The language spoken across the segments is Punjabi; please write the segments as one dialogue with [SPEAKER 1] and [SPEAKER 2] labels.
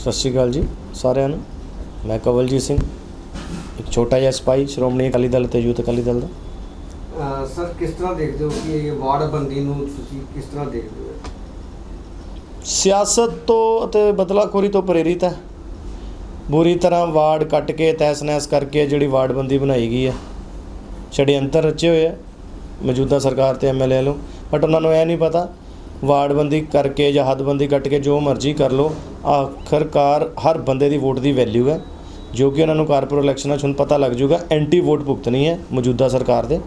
[SPEAKER 1] ਸਤਿ ਸ਼੍ਰੀ ਅਕਾਲ ਜੀ ਸਾਰਿਆਂ ਨੂੰ। ਮੈਂ ਕਵਲਜੀਤ ਸਿੰਘ ਇੱਕ ਛੋਟਾ ਜਿਹਾ ਸਿਪਾਹੀ ਸ਼੍ਰੋਮਣੀ ਅਕਾਲੀ ਦਲ ਤੇ ਯੂਥ ਅਕਾਲੀ ਦਲ ਦਾ।
[SPEAKER 2] ਸਰ ਕਿਸ ਤਰ੍ਹਾਂ ਦੇਖਦੇ ਹੋ ਕਿ ਇਹ ਵਾਰਡਬੰਦੀ ਨੂੰ ਤੁਸੀਂ ਕਿਸ ਤਰ੍ਹਾਂ ਦੇਖਦੇ ਹੋ?
[SPEAKER 1] ਸਿਆਸਤ ਤੋਂ ਅਤੇ ਬਦਲਾਖੋਰੀ ਤੋਂ ਪ੍ਰੇਰਿਤ ਹੈ। ਬੁਰੀ ਤਰ੍ਹਾਂ ਵਾਰਡ ਕੱਟ ਕੇ ਤਹਿਸ ਨਹਿਸ ਕਰਕੇ ਜਿਹੜੀ ਵਾਰਡਬੰਦੀ ਬਣਾਈ ਗਈ ਹੈ ਛੜਯੰਤਰ ਰਚੇ ਹੋਏ ਹੈ ਮੌਜੂਦਾ ਸਰਕਾਰ ਤੇ ਐਮਐਲਏ ਵੱਲੋਂ। ਬਟ ਉਹਨਾਂ ਨੂੰ ਇਹ ਨਹੀਂ ਪਤਾ ਵਾਰਡਬੰਦੀ ਕਰਕੇ ਜਾਂ ਹੱਦਬੰਦੀ ਕੱਟ ਕੇ ਜੋ ਮਰਜ਼ੀ ਕਰ ਲੋ ਆਖਰਕਾਰ ਹਰ ਬੰਦੇ ਦੀ ਵੋਟ ਦੀ ਵੈਲਿਊ ਹੈ ਜੋ ਕਿ ਉਹਨਾਂ ਨੂੰ ਕਾਰਪੋਰੇਟ ਇਲੈਕਸ਼ਨਾਂ 'ਚ ਹੁਣ ਪਤਾ ਲੱਗ ਜਾਊਗਾ ਐਂਟੀ ਵੋਟ ਭੁਗਤਣੀ ਹੈ ਮੌਜੂਦਾ ਸਰਕਾਰ ਦੇ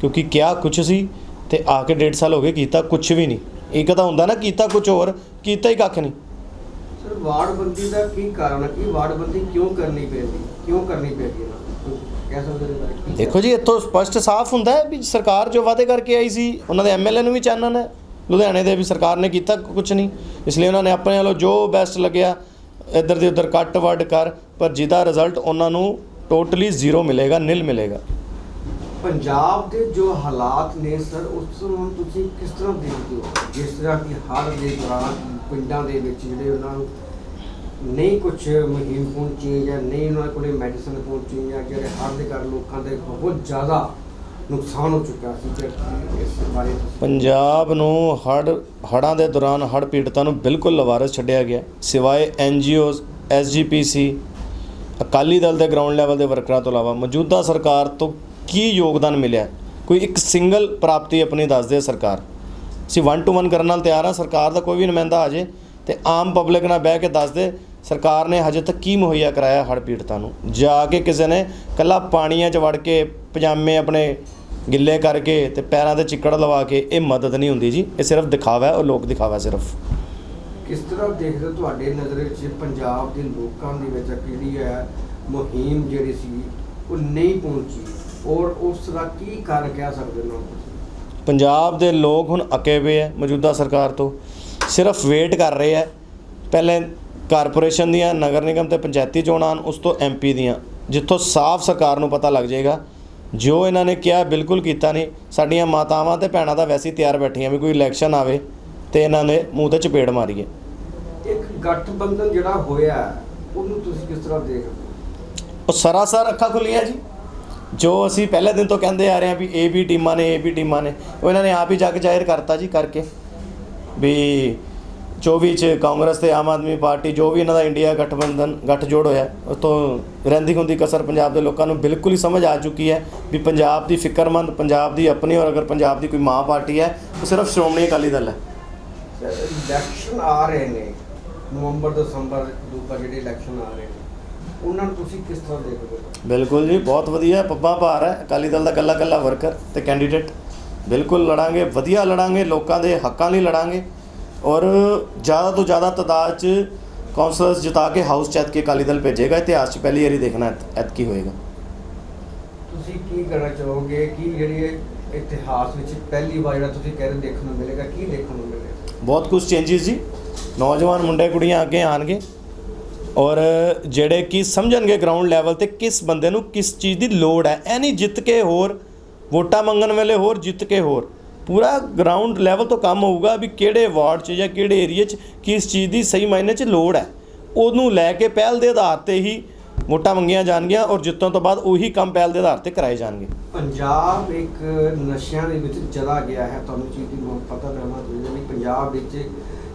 [SPEAKER 1] ਕਿਉਂਕਿ ਕਿਆ ਕੁਛ ਸੀ ਤੇ ਆ ਕੇ ਡੇਢ ਸਾਲ ਹੋ ਗਏ ਕੀਤਾ ਕੁਛ ਵੀ ਨਹੀਂ। ਇੱਕ ਤਾਂ ਹੁੰਦਾ ਨਾ ਕੀਤਾ ਕੁਛ ਹੋਰ ਕੀਤਾ ਹੀ ਕੱਖ ਨਹੀਂ।
[SPEAKER 2] ਸਰ ਵਾਰਡਬੰਦੀ ਦਾ ਕੀ ਕਾਰਨ ਹੈ? ਕਿ ਵਾਰਡਬੰਦੀ ਕਿਉਂ ਕਰਨੀ ਪੈਂਦੀ? ਕਿਉਂ ਕਰਨੀ ਪੈਂਦੀ ਹੈ? ਕਹਿ
[SPEAKER 1] ਦੇਖੋ ਜੀ ਇੱਥੋਂ ਸਪਸ਼ਟ ਸਾਫ਼ ਹੁੰਦਾ ਹੈ ਵੀ ਸਰਕਾਰ ਜੋ ਵਾਅਦੇ ਕਰਕੇ ਆਈ ਸੀ ਉਹਨਾਂ ਦੇ ਐਮਐਲਏ ਨੂੰ ਵੀ ਚਾਨਣ ਹੈ। ਲੁਧਿਆਣੇ ਦੇ ਵੀ ਸਰਕਾਰ ਨੇ ਕੀਤਾ ਕੁਝ ਨਹੀਂ। ਇਸ ਲਈ ਉਹਨਾਂ ਨੇ ਆਪਣੇ ਵੱਲੋਂ ਜੋ ਬੈਸਟ ਲੱਗਿਆ, ਇੱਧਰ ਦੇ ਉੱਧਰ ਕੱਟ ਵੱਢ ਕਰ, ਪਰ ਜਿਹਦਾ ਰਿਜ਼ਲਟ ਉਹਨਾਂ ਨੂੰ ਟੋਟਲੀ ਜ਼ੀਰੋ ਮਿਲੇਗਾ ਨਿਲ ਮਿਲੇਗਾ।
[SPEAKER 2] ਪੰਜਾਬ ਦੇ ਜੋ ਹਾਲਾਤ ਨੇ ਸਰ, ਉਸ ਨੂੰ ਤੁਸੀਂ ਕਿਸ ਤਰ੍ਹਾਂ ਦੇਖਦੇ ਹੋ? ਜਿਸ ਤਰ੍ਹਾਂ ਕਿ ਹੜ੍ਹ ਦੇ ਦੌਰਾਨ ਪਿੰਡਾਂ ਦੇ ਵਿੱਚ ਜਿਹੜੇ ਉਹਨਾਂ ਨੂੰ ਨਹੀਂ ਕੁਝ ਮੁਹਿੰਮ ਪਹੁੰਚੀ ਜਾਂ ਨਹੀਂ ਉਹਨਾਂ ਕੋਲੇ ਮੈਡੀਸਨ ਪਹੁੰਚੀ ਜਾਂ ਜਿਹੜੇ ਹਰ ਦੇ ਕਾਰਨ ਲੋਕਾਂ ਦੇ ਬਹੁਤ ਜ਼ਿਆਦਾ ਨੁਕਸਾਨ ਹੋ ਚੁੱਕਾ ਸੀ ਤੇ ਇਸ ਬਾਰੇ
[SPEAKER 1] ਪੰਜਾਬ ਨੂੰ ਹੜ ਹੜ੍ਹਾਂ ਦੇ ਦੌਰਾਨ ਹੜ੍ਹ ਪੀੜਤਾਂ ਨੂੰ ਬਿਲਕੁਲ ਲਵਾਰਸ ਛੱਡਿਆ ਗਿਆ। ਸਿਵਾਏ ਐਨਜੀਓਜ਼ ਐਸਜੀਪੀਸੀ ਅਕਾਲੀ ਦਲ ਦੇ ਗਰਾਊਂਡ ਲੈਵਲ ਦੇ ਵਰਕਰਾਂ ਤੋਂ ਇਲਾਵਾ ਮੌਜੂਦਾ ਸਰਕਾਰ ਤੋਂ ਕੀ ਯੋਗਦਾਨ ਮਿਲਿਆ? ਕੋਈ ਇੱਕ ਸਿੰਗਲ ਪ੍ਰਾਪਤੀ ਆਪਣੀ ਦੱਸਦੇ ਸਰਕਾਰ। ਅਸੀਂ 1 ਟੂ 1 ਕਰਨ ਨਾਲ ਤਿਆਰ ਆ ਸਰਕਾਰ ਦਾ ਕੋਈ ਵੀ ਨੁਮਾਇੰਦਾ ਆ ਜੇ ਤੇ ਆਮ ਪਬਲਿਕ ਨਾਲ ਬਹਿ ਕੇ ਦੱਸ ਦੇ ਸਰਕਾਰ ਨੇ ਹਜੇ ਤੱਕ ਕੀ ਮੁਹੱਈਆ ਕਰਾਇਆ ਹੜ੍ਹ ਪੀੜਤਾਂ ਨੂੰ? ਜਾ ਕੇ ਕਿਸੇ ਨੇ ਕੱਲਾ ਪਾਣੀਆਂ 'ਚ ਵੜ ਕੇ ਪਜਾਮੇ ਆਪਣੇ ਗਿੱਲੇ ਕਰਕੇ ਤੇ ਪੈਰਾਂ ਤੇ ਚਿੱਕੜ ਲਵਾ ਕੇ ਇਹ ਮਦਦ ਨਹੀਂ ਹੁੰਦੀ ਜੀ। ਇਹ ਸਿਰਫ ਦਿਖਾਵਾ ਹੈ ਉਹ ਲੋਕ ਦਿਖਾਵਾ ਸਿਰਫ।
[SPEAKER 2] ਕਿਸ ਤਰ੍ਹਾਂ ਦੇਖਦੇ ਹੋ ਤੁਹਾਡੇ ਨਜ਼ਰ ਵਿੱਚ ਪੰਜਾਬ ਦੇ ਲੋਕਾਂ ਦੇ ਵਿੱਚ ਜਿਹੜੀ ਹੈ ਮੁਹਿੰਮ ਜਿਹੜੀ ਸੀ ਉਹ ਨਹੀਂ ਪਹੁੰਚੀ? ਔਰ ਉਸ ਦਾ ਕੀ ਕਾਰਨ ਕਹਿ ਸਕਦੇ ਹੋ
[SPEAKER 1] ਪੰਜਾਬ ਦੇ ਲੋਕ ਹੁਣ ਅਕੇ ਹੋਏ ਹੈ ਮੌਜੂਦਾ ਸਰਕਾਰ ਤੋਂ। ਸਿਰਫ ਵੇਟ ਕਰ ਰਹੇ ਹੈ। ਪਹਿਲੇ ਕਾਰਪੋਰੇਸ਼ਨ ਦੀਆਂ ਨਗਰ ਨਿਗਮ ਤੇ ਪੰਚਾਇਤੀ ਚੋਣਾਂ ਉਸ ਤੋਂ ਐਮਪੀ ਦੀਆਂ। ਜਿੱਥੋਂ ਸਾਫ਼ ਸਰਕਾਰ ਨੂੰ ਪਤਾ ਲੱਗ ਜਾਏਗਾ ਜੋ ਇਹਨਾਂ ਨੇ ਕਿਹਾ ਬਿਲਕੁਲ ਕੀਤਾ ਨਹੀਂ। ਸਾਡੀਆਂ ਮਾਤਾਵਾਂ ਤੇ ਭੈਣਾਂ ਤਾਂ ਵੈਸੇ ਹੀ ਤਿਆਰ ਬੈਠੀਆਂ ਵੀ ਕੋਈ ਇਲੈਕਸ਼ਨ ਆਵੇ ਤੇ ਇਹਨਾਂ ਨੇ ਮੂੰਹ ਤੇ ਚਪੇੜ ਮਾਰੀਏ
[SPEAKER 2] ਇੱਕ ਗੱਠਬੰਧਨ ਜਿਹੜਾ ਹੋਇਆ ਹੈ, ਉਹਨੂੰ ਤੁਸੀਂ ਕਿਸ ਤਰ੍ਹਾਂ ਦੇਖਦੇ ਹੋ?
[SPEAKER 1] ਉਹ ਸਰਾਸਰ ਅੱਖਾਂ ਖੁੱਲੀਆਂ ਜੀ। ਜੋ ਅਸੀਂ ਪਹਿਲੇ ਦਿਨ ਤੋਂ ਕਹਿੰਦੇ ਆ ਰਹੇ ਹਾਂ ਵੀ ਏ ਬੀ ਟੀਮਾਂ ਨੇ ਏ ਬੀ ਟੀਮਾਂ ਨੇ ਉਹ ਇਹਨਾਂ ਨੇ ਆਪ ਹੀ ਜਾ ਕੇ ਜ਼ਾਹਿਰ ਕਰਤਾ ਜੀ ਕਰਕੇ। ਵੀ 24 ਚ ਕਾਂਗਰਸ ਤੇ ਆਮ ਆਦਮੀ ਪਾਰਟੀ ਜੋ ਵੀ ਇਹਨਾਂ ਦਾ ਇੰਡੀਆ ਗਠਬੰਧਨ ਗੱਠਜੋੜ ਹੋਇਆ ਉਸ ਤੋਂ ਰਹਿੰਦੀ ਹੁੰਦੀ ਕਸਰ ਪੰਜਾਬ ਦੇ ਲੋਕਾਂ ਨੂੰ ਬਿਲਕੁਲ ਹੀ ਸਮਝ ਆ ਚੁੱਕੀ ਹੈ ਵੀ ਪੰਜਾਬ ਦੀ ਫਿਕਰਮੰਦ ਪੰਜਾਬ ਦੀ ਆਪਣੀ ਔਰ ਅਗਰ ਪੰਜਾਬ ਦੀ ਕੋਈ ਮਾਂ ਪਾਰਟੀ ਹੈ ਉਹ ਸਿਰਫ ਸ਼੍ਰੋਮਣੀ ਅਕਾਲੀ ਦਲ ਹੈ।
[SPEAKER 2] ਇਲੈਕਸ਼ਨ ਆ ਰਹੇ ਨੇ ਨਵੰਬਰ ਦਸੰਬਰ ਅਕਤੂਬਰ ਜਿਹੜੇ ਇਲੈਕਸ਼ਨ ਆ ਰਹੇ ਨੇ ਉਹਨਾਂ ਨੂੰ ਤੁਸੀਂ ਕਿਸ ਤਰ੍ਹਾਂ ਦੇਖਦੇ ਹੋ?
[SPEAKER 1] ਬਿਲਕੁਲ ਜੀ ਬਹੁਤ ਵਧੀਆ ਪੱਬਾਂ ਭਾਰ ਹੈ ਅਕਾਲੀ ਦਲ ਦਾ ਕੱਲਾ ਕੱਲਾ ਵਰਕਰ ਤੇ ਕੈਂਡੀਡੇਟ ਬਿਲਕੁਲ ਲੜਾਂਗੇ ਵਧੀਆ ਲੜਾਂਗੇ ਲੋਕਾਂ ਦੇ ਹੱਕਾਂ ਲਈ ਲੜਾਂਗੇ ਔਰ ਜ਼ਿਆਦਾ ਤੋਂ ਜ਼ਿਆਦਾ ਤਾਦਾਦ 'ਚ ਕਾਉਂਸਲਰਸ ਜਿਤਾ ਕੇ ਹਾਊਸ ਚੈਤ ਕੇ ਅਕਾਲੀ ਦਲ ਭੇਜੇਗਾ ਇਤਿਹਾਸ 'ਚ ਪਹਿਲੀ ਵਾਰੀ ਦੇਖਣਾ ਐਤ ਕੀ ਹੋਏਗਾ।
[SPEAKER 2] ਤੁਸੀਂ ਕੀ ਕਹਿਣਾ ਚਾਹੋਗੇ ਕਿ ਜਿਹੜੀ ਇਤਿਹਾਸ ਵਿੱਚ ਪਹਿਲੀ ਵਾਰ ਜਿਹੜਾ ਤੁਸੀਂ ਕਹਿ ਰਹੇ ਦੇਖਣ ਨੂੰ ਮਿਲੇਗਾ ਕੀ ਦੇਖਣ ਨੂੰ ਮਿਲੇਗਾ?
[SPEAKER 1] ਬਹੁਤ ਕੁਝ ਚੇਂਜਸ ਜੀ। ਨੌਜਵਾਨ ਮੁੰਡੇ ਕੁੜੀਆਂ ਅੱਗੇ ਆਣਗੇ। ਔਰ ਜਿਹੜੇ ਕੀ ਸਮਝਣਗੇ ਗਰਾਊਂਡ ਲੈਵਲ ਤੇ ਕਿਸ ਬੰਦੇ ਨੂੰ ਕਿਸ ਚੀਜ਼ ਦੀ ਲੋੜ ਹੈ ਐ ਨਹੀਂ ਜਿੱਤ ਕੇ ਹੋਰ ਵੋਟਾਂ ਮੰਗਣ ਵੇਲੇ ਹੋਰ ਜਿੱਤ ਕੇ ਹੋਰ। ਪੂਰਾ ਗਰਾਊਂਡ ਲੈਵਲ ਤੋਂ ਕੰਮ ਹੋਊਗਾ ਵੀ ਕਿਹੜੇ ਵਾਰਡ 'ਚ ਜਾਂ ਕਿਹੜੇ ਏਰੀਆ 'ਚ ਕਿਸ ਚੀਜ਼ ਦੀ ਸਹੀ ਮਾਇਨੇ 'ਚ ਲੋੜ ਹੈ। ਉਹਨੂੰ ਲੈ ਕੇ ਪਹਿਲ ਦੇ ਆਧਾਰ ਤੇ ਹੀ ਵੋਟਾਂ ਮੰਗੀਆਂ ਜਾਣਗੀਆਂ ਔਰ ਜਿੱਤਣ ਤੋਂ ਬਾਅਦ ਉਹੀ ਕੰਮ ਪਹਿਲ ਦੇ ਆਧਾਰ ਤੇ ਕਰਾਏ ਜਾਣਗੇ।
[SPEAKER 2] ਪੰਜਾਬ ਇੱਕ ਨਸ਼ਿਆਂ ਦੇ ਵਿੱਚ ਚਲਾ ਗਿਆ ਹੈ। ਤੁਹਾਨੂੰ ਚੀਜ਼ ਦੀ ਬਹੁਤ ਪਤਾ ਰਹਿਣਾ ਚਾਹੀਦਾ ਵੀ ਪੰਜਾਬ ਵਿੱਚ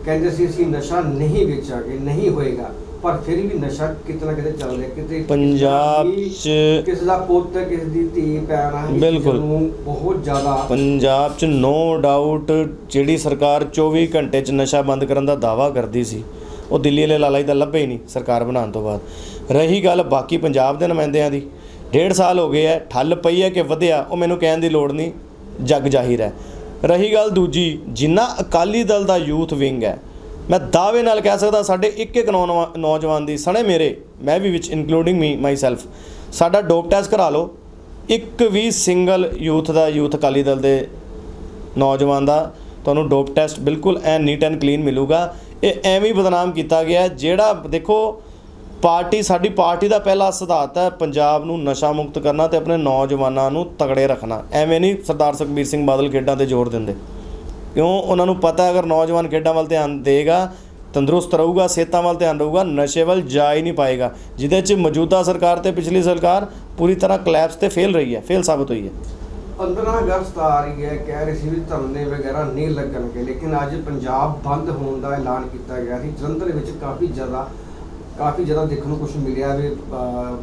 [SPEAKER 2] ਕਹਿੰਦੇ ਸੀ ਅਸੀਂ ਨਸ਼ਾ ਨਹੀਂ ਵੇਚਾਂਗੇ, ਨਹੀਂ ਹੋਏਗਾ। ਪਰ ਫਿਰ ਵੀ ਨਸ਼ਾ ਕਿਤੇ ਨਾ ਕਿਤੇ ਚੱਲ ਰਿਹਾ ਕਿਤੇ
[SPEAKER 1] ਪੰਜਾਬ 'ਚ
[SPEAKER 2] ਕਿਸੇ ਦਾ ਪੁੱਤ ਕਿਸੇ ਦੀ ਧੀ ਹੈ
[SPEAKER 1] ਬਿਲਕੁਲ।
[SPEAKER 2] ਬਹੁਤ ਜ਼ਿਆਦਾ
[SPEAKER 1] ਪੰਜਾਬ 'ਚ ਨੋ ਡਾਊਟ ਜਿਹੜੀ ਸਰਕਾਰ 24 ਘੰਟੇ 'ਚ ਨਸ਼ਾ ਬੰਦ ਕਰਨ ਦਾ ਦਾਵਾ ਕਰਦੀ ਸੀ ਉਹ ਦਿੱਲੀ ਵਾਲੇ ਲਾਲਾਈ ਦਾ ਲੱਭੇ ਹੀ ਨਹੀਂ ਸਰਕਾਰ ਬਣਾਉਣ ਤੋਂ ਬਾਅਦ ਰਹੀ ਗੱਲ ਬਾਕੀ ਪੰਜਾਬ ਦੇ ਨੁਮਾਇੰਦਿਆਂ ਦੀ ਡੇਢ ਸਾਲ ਹੋ ਗਏ ਹੈ ਠੱਲ ਪਈ ਹੈ ਕਿ ਵਧਿਆ ਉਹ ਮੈਨੂੰ ਕਹਿਣ ਦੀ ਲੋੜ ਨਹੀਂ ਜੱਗ ਜ਼ਾਹਿਰ ਹੈ ਰਹੀ ਗੱਲ ਦੂਜੀ ਜਿੰਨਾ ਅਕਾਲੀ ਦਲ ਦਾ ਯੂਥ ਵਿੰਗ ਹੈ ਮੈਂ ਦਾਅਵੇ ਨਾਲ ਕਹਿ ਸਕਦਾ ਸਾਡੇ ਇੱਕ ਇੱਕ ਨੌਨਵਾ- ਨੌਜਵਾਨ ਦੀ ਸਣੇ ਮੇਰੇ, ਮੈਂ ਵੀ ਵਿੱਚ ਇਨਕਲੂਡਿੰਗ ਮੀ ਮਾਈ ਸੈਲਫ ਸਾਡਾ ਡੋਪ ਟੈਸਟ ਕਰਾ ਲਓ। ਇੱਕ ਵੀ ਸਿੰਗਲ ਯੂਥ ਦਾ ਯੂਥ ਅਕਾਲੀ ਦਲ ਦੇ ਨੌਜਵਾਨ ਦਾ ਤੁਹਾਨੂੰ ਡੋਪ ਟੈਸਟ ਬਿਲਕੁਲ ਐ ਨੀਟ ਐਂਡ ਕਲੀਨ ਮਿਲੂਗਾ। ਇਹ ਐਵੇਂ ਬਦਨਾਮ ਕੀਤਾ ਗਿਆ ਜਿਹੜਾ ਦੇਖੋ, ਪਾਰਟੀ, ਸਾਡੀ ਪਾਰਟੀ ਦਾ ਪਹਿਲਾ ਸਿਧਾਂਤ ਹੈ ਪੰਜਾਬ ਨੂੰ ਨਸ਼ਾ ਮੁਕਤ ਕਰਨਾ ਤੇ ਆਪਣੇ ਨੌਜਵਾਨਾਂ ਨੂੰ ਤਗੜੇ ਰੱਖਣਾ। ਐਵੇਂ ਨਹੀਂ ਸਰਦਾਰ ਸੁਖਬੀਰ ਸਿੰਘ ਬਾਦਲ ਖੇਡਾਂ ਤੇ ਜ਼ੋਰ ਦਿੰਦੇ। ਕਿਉਂ? ਉਹਨਾਂ ਨੂੰ ਪਤਾ ਅਗਰ ਨੌਜਵਾਨ ਖੇਡਾਂ ਵੱਲ ਧਿਆਨ ਦੇਗਾ, ਤੰਦਰੁਸਤ ਰਹੂਗਾ, ਸਿਹਤਾਂ ਵੱਲ ਧਿਆਨ ਰਹੂਗਾ ਨਸ਼ੇ ਵੱਲ ਜਾ ਹੀ ਨਹੀਂ ਪਾਏਗਾ। ਜਿਹਦੇ 'ਚ ਮੌਜੂਦਾ ਸਰਕਾਰ ਤੇ ਪਿਛਲੀ ਸਰਕਾਰ ਪੂਰੀ ਤਰ੍ਹਾਂ ਕਲੈਪਸ ਤੇ ਫੇਲ ਰਹੀ ਹੈ ਫੇਲ ਸਾਬਤ ਹੋਈ ਹੈ।
[SPEAKER 2] 15 ਅਗਸਤ ਆ ਰਹੀ ਹੈ, ਕਹਿ ਰਹੇ ਸੀ ਵੀ ਧਰਨੇ ਵਗੈਰਾ ਨਹੀਂ ਲੱਗਣਗੇ, ਲੇਕਿਨ ਅੱਜ ਪੰਜਾਬ ਬੰਦ ਹੋਣ ਦਾ ਐਲਾਨ ਕੀਤਾ ਗਿਆ ਸੀ। ਜਲੰਧਰ ਵਿੱਚ ਕਾਫੀ ਜ਼ਿਆਦਾ ਕਾਫੀ ਜ਼ਿਆਦਾ ਦੇਖਣ ਨੂੰ ਕੁਝ ਮਿਲਿਆ ਵੀ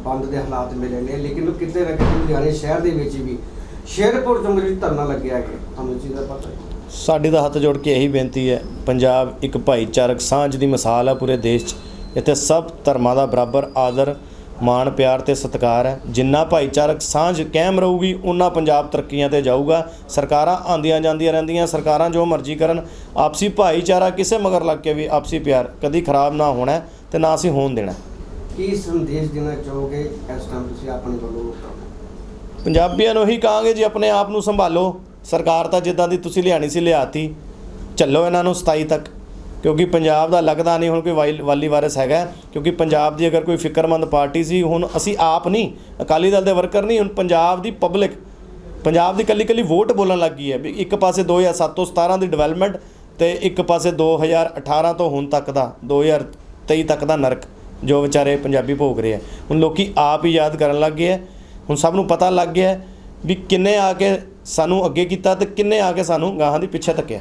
[SPEAKER 2] ਬੰਦ ਦੇ ਹਾਲਾਤ ਮਿਲੇ ਨੇ। ਲੇਕਿਨ ਕਿਤੇ ਨਾ ਕਿਤੇ ਲੁਧਿਆਣੇ ਸ਼ਹਿਰ ਦੇ ਵਿੱਚ ਵੀ ਸ਼ੇਰਪੁਰ ਜੰਗਲ ਵਿੱਚ ਧਰਨਾ ਲੱਗਿਆ ਹੈ। ਤੁਹਾਨੂੰ ਚੀਜ਼ ਦਾ ਪਤਾ ਹੈ।
[SPEAKER 1] ਸਾਡੀ ਤਾਂ ਹੱਥ ਜੋੜ ਕੇ ਇਹੀ ਬੇਨਤੀ ਹੈ ਪੰਜਾਬ ਇੱਕ ਭਾਈਚਾਰਕ ਸਾਂਝ ਦੀ ਮਿਸਾਲ ਹੈ ਪੂਰੇ ਦੇਸ਼ 'ਚ। ਇੱਥੇ ਸਭ ਧਰਮਾਂ ਦਾ ਬਰਾਬਰ ਆਦਰ ਮਾਣ ਪਿਆਰ ਤੇ ਸਤਿਕਾਰ ਹੈ। ਜਿੰਨਾ ਭਾਈਚਾਰਕ ਸਾਂਝ ਕਾਇਮ ਰਹੂਗੀ ਉਨਾ ਪੰਜਾਬ ਤਰੱਕੀਆਂ ਤੇ ਜਾਊਗਾ। ਸਰਕਾਰਾਂ ਆਂਦੀਆਂ ਜਾਂਦੀਆਂ ਰਹਿੰਦੀਆਂ ਸਰਕਾਰਾਂ ਜੋ ਮਰਜ਼ੀ ਕਰਨ। ਆਪਸੀ ਭਾਈਚਾਰਾ ਕਿਸੇ ਮਗਰ ਲੱਗ ਕੇ ਵੀ ਆਪਸੀ ਪਿਆਰ ਕਦੀ ਖਰਾਬ ਨਾ ਹੋਣਾ ਤੇ ਨਾ ਅਸੀਂ ਹੋਣ ਦੇਣਾ।
[SPEAKER 2] ਕੀ ਸੰਦੇਸ਼ ਦੇਣਾ ਚਾਹੋਗੇ ਇਸ ਟਾਈਮ ਤੁਸੀਂ ਆਪਣੇ ਵੱਲੋਂ?
[SPEAKER 1] ਪੰਜਾਬੀਆਂ ਨੂੰ ਹੀ ਕਹਾਂਗੇ ਜੀ ਆਪਣੇ ਆਪ ਨੂੰ ਸੰਭਾਲੋ। ਸਰਕਾਰ ਤਾਂ ਜਿੱਦਾਂ ਦੀ ਤੁਸੀਂ ਲਿਆਣੀ ਸੀ ਲਿਆਤੀ, ਚੱਲੋ ਇਹਨਾਂ ਨੂੰ 27 ਤੱਕ। ਕਿਉਂਕਿ ਪੰਜਾਬ ਦਾ ਲੱਗਦਾ ਨਹੀਂ ਹੁਣ ਕੋਈ ਵਾਈ- ਵਾਲੀ ਵਾਇਰਸ ਹੈਗਾ। ਕਿਉਂਕਿ ਪੰਜਾਬ ਦੀ ਅਗਰ ਕੋਈ ਫਿਕਰਮੰਦ ਪਾਰਟੀ ਸੀ, ਹੁਣ ਅਸੀਂ ਆਪ ਨਹੀਂ, ਅਕਾਲੀ ਦਲ ਦੇ ਵਰਕਰ ਨਹੀਂ, ਹੁਣ ਪੰਜਾਬ ਦੀ ਪਬਲਿਕ, ਪੰਜਾਬ ਦੀ ਕੱਲੀ ਕੱਲੀ ਵੋਟ ਬੋਲਣ ਲੱਗ ਗਈ ਹੈ ਵੀ ਇੱਕ ਪਾਸੇ 2007 ਤੋਂ 17 ਦੀ ਡਿਵੈਲਪਮੈਂਟ ਤੇ ਇੱਕ ਪਾਸੇ 2018 ਤੋਂ ਹੁਣ ਤੱਕ ਦਾ 2023 ਤੱਕ ਦਾ ਨਰਕ, ਜੋ ਵਿਚਾਰੇ ਪੰਜਾਬੀ ਭੋਗ ਰਹੇ ਆ ਹੁਣ ਲੋਕੀ ਆਪ ਹੀ ਯਾਦ ਕਰਨ ਲੱਗ ਗਏ ਆ ਹੁਣ ਸਭ ਨੂੰ ਪਤਾ ਲੱਗ ਗਿਆ ਵੀ ਕਿੰਨੇ ਆ ਕੇ ਸਾਨੂੰ ਅੱਗੇ ਕੀਤਾ ਤੇ ਕਿੰਨੇ ਆ ਕੇ ਸਾਨੂੰ ਗਾਹਾਂ ਦੀ ਪਿੱਛੇ ਧੱਕਿਆ?